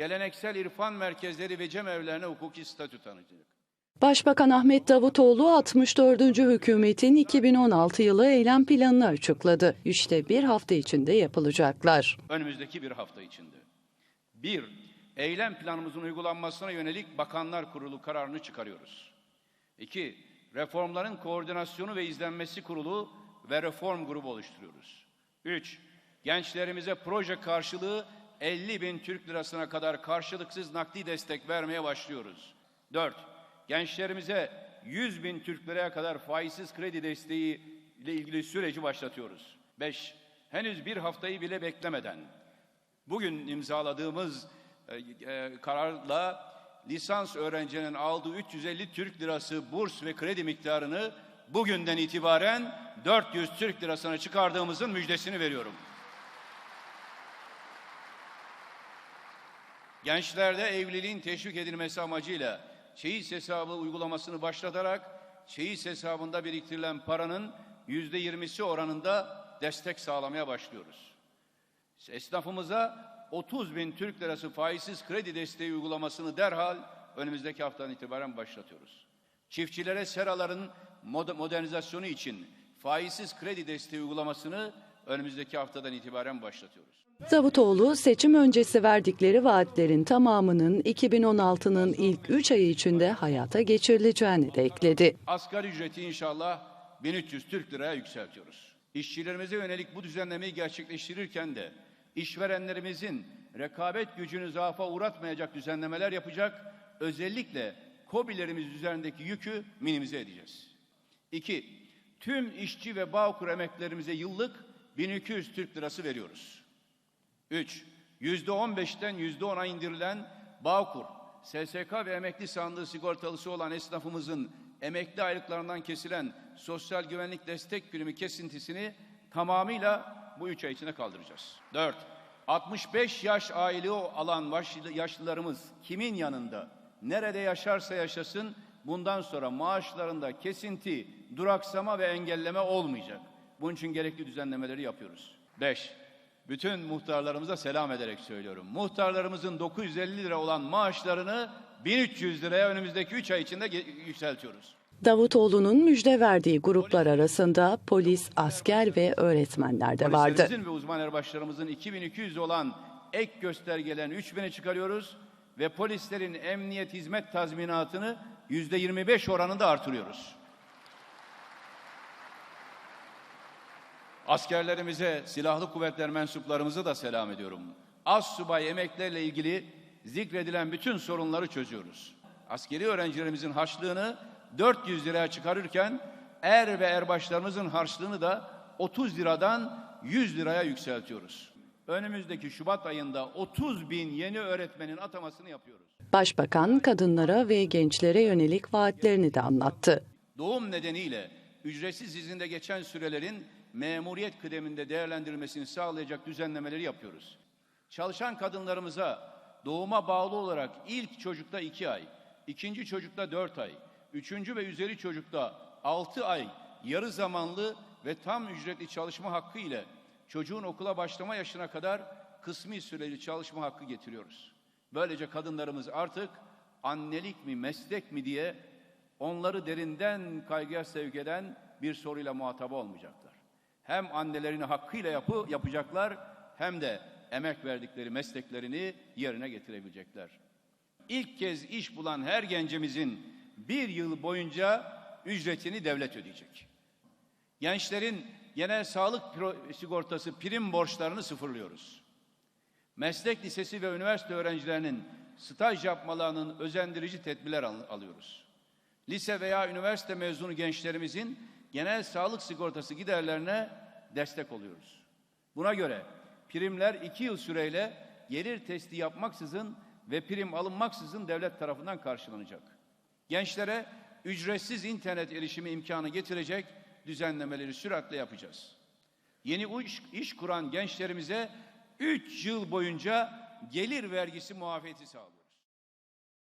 geleneksel irfan merkezleri ve cemevlerine hukuki statü tanıyacak. Başbakan Ahmet Davutoğlu 64. hükümetin 2016 yılı eylem planını açıkladı. İşte bir hafta içinde yapılacaklar. önümüzdeki bir hafta içinde. Bir, eylem planımızın uygulanmasına yönelik Bakanlar Kurulu kararını çıkarıyoruz. İki, reformların koordinasyonu ve izlenmesi kurulu ve reform grubu oluşturuyoruz. Üç, gençlerimize proje karşılığı 50 bin Türk lirasına kadar karşılıksız nakdi destek vermeye başlıyoruz. Dört, gençlerimize 100 bin Türk liraya kadar faizsiz kredi desteği ile ilgili süreci başlatıyoruz. Beş, henüz bir haftayı bile beklemeden bugün imzaladığımız e, e, kararla lisans öğrencinin aldığı 350 Türk lirası burs ve kredi miktarını bugünden itibaren 400 Türk lirasına çıkardığımızın müjdesini veriyorum. Gençlerde evliliğin teşvik edilmesi amacıyla çeyiz hesabı uygulamasını başlatarak çeyiz hesabında biriktirilen paranın yüzde yirmisi oranında destek sağlamaya başlıyoruz. Esnafımıza 30 bin Türk lirası faizsiz kredi desteği uygulamasını derhal önümüzdeki haftadan itibaren başlatıyoruz. Çiftçilere seraların mod- modernizasyonu için faizsiz kredi desteği uygulamasını önümüzdeki haftadan itibaren başlatıyoruz. Davutoğlu seçim öncesi verdikleri vaatlerin tamamının 2016'nın ilk 3 ayı içinde hayata geçirileceğini de ekledi. Asgari ücreti inşallah 1300 Türk liraya yükseltiyoruz. İşçilerimize yönelik bu düzenlemeyi gerçekleştirirken de işverenlerimizin rekabet gücünü zaafa uğratmayacak düzenlemeler yapacak, özellikle KOBİ'lerimiz üzerindeki yükü minimize edeceğiz. İki, tüm işçi ve Bağkur emeklerimize yıllık 1200 Türk lirası veriyoruz. 3. Yüzde 15'ten yüzde 10'a indirilen Bağkur, SSK ve emekli sandığı sigortalısı olan esnafımızın emekli aylıklarından kesilen sosyal güvenlik destek primi kesintisini tamamıyla bu üç ay içinde kaldıracağız. 4. 65 yaş aile alan yaşlı- yaşlılarımız kimin yanında, nerede yaşarsa yaşasın bundan sonra maaşlarında kesinti, duraksama ve engelleme olmayacak. Bunun için gerekli düzenlemeleri yapıyoruz. 5. Bütün muhtarlarımıza selam ederek söylüyorum. Muhtarlarımızın 950 lira olan maaşlarını 1300 liraya önümüzdeki 3 ay içinde yükseltiyoruz. Davutoğlu'nun müjde verdiği gruplar arasında polis, asker ve öğretmenler de vardı. Polislerimizin ve uzman erbaşlarımızın 2200 olan ek göstergelerini 3000'e çıkarıyoruz ve polislerin emniyet hizmet tazminatını %25 oranında artırıyoruz. Askerlerimize, silahlı kuvvetler mensuplarımıza da selam ediyorum. Az subay emeklerle ilgili zikredilen bütün sorunları çözüyoruz. Askeri öğrencilerimizin harçlığını 400 liraya çıkarırken er ve erbaşlarımızın harçlığını da 30 liradan 100 liraya yükseltiyoruz. Önümüzdeki Şubat ayında 30 bin yeni öğretmenin atamasını yapıyoruz. Başbakan kadınlara ve gençlere yönelik vaatlerini de anlattı. Doğum nedeniyle ücretsiz izinde geçen sürelerin memuriyet kıdeminde değerlendirilmesini sağlayacak düzenlemeleri yapıyoruz. Çalışan kadınlarımıza doğuma bağlı olarak ilk çocukta iki ay, ikinci çocukta dört ay, üçüncü ve üzeri çocukta altı ay yarı zamanlı ve tam ücretli çalışma hakkı ile çocuğun okula başlama yaşına kadar kısmi süreli çalışma hakkı getiriyoruz. Böylece kadınlarımız artık annelik mi meslek mi diye onları derinden kaygıya sevk eden bir soruyla muhatap olmayacaklar. Hem annelerini hakkıyla yapı, yapacaklar hem de emek verdikleri mesleklerini yerine getirebilecekler. İlk kez iş bulan her gencimizin bir yıl boyunca ücretini devlet ödeyecek. Gençlerin genel sağlık sigortası prim borçlarını sıfırlıyoruz. Meslek lisesi ve üniversite öğrencilerinin staj yapmalarının özendirici tedbirler al- alıyoruz. Lise veya üniversite mezunu gençlerimizin genel sağlık sigortası giderlerine destek oluyoruz. Buna göre primler iki yıl süreyle gelir testi yapmaksızın ve prim alınmaksızın devlet tarafından karşılanacak. Gençlere ücretsiz internet erişimi imkanı getirecek düzenlemeleri süratle yapacağız. Yeni iş, iş kuran gençlerimize 3 yıl boyunca gelir vergisi muafiyeti sağlıyor.